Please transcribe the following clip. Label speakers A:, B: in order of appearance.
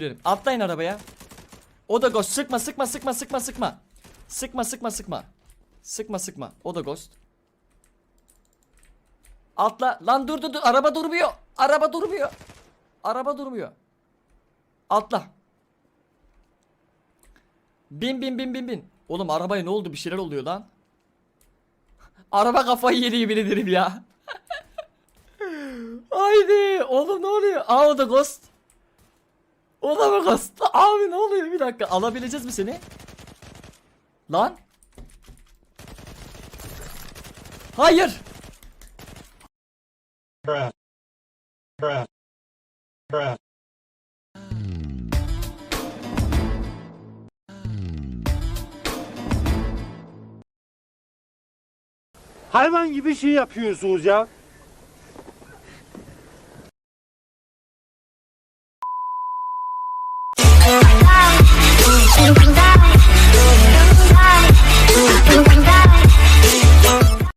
A: Bilirim. Atlayın arabaya. O da ghost. Sıkma sıkma sıkma sıkma sıkma. Sıkma sıkma sıkma. Sıkma sıkma. O da ghost. Atla. Lan dur dur dur. Araba durmuyor. Araba durmuyor. Araba durmuyor. Atla. Bin bin bin bin bin. Oğlum arabaya ne oldu? Bir şeyler oluyor lan. Araba kafayı yedi yemin ederim ya. Haydi. Oğlum ne oluyor? Aa o da ghost. O da mı ghost? Abi ne oluyor? Bir dakika alabileceğiz mi seni? Lan. Hayır.
B: Hayvan gibi şey yapıyorsunuz ya. you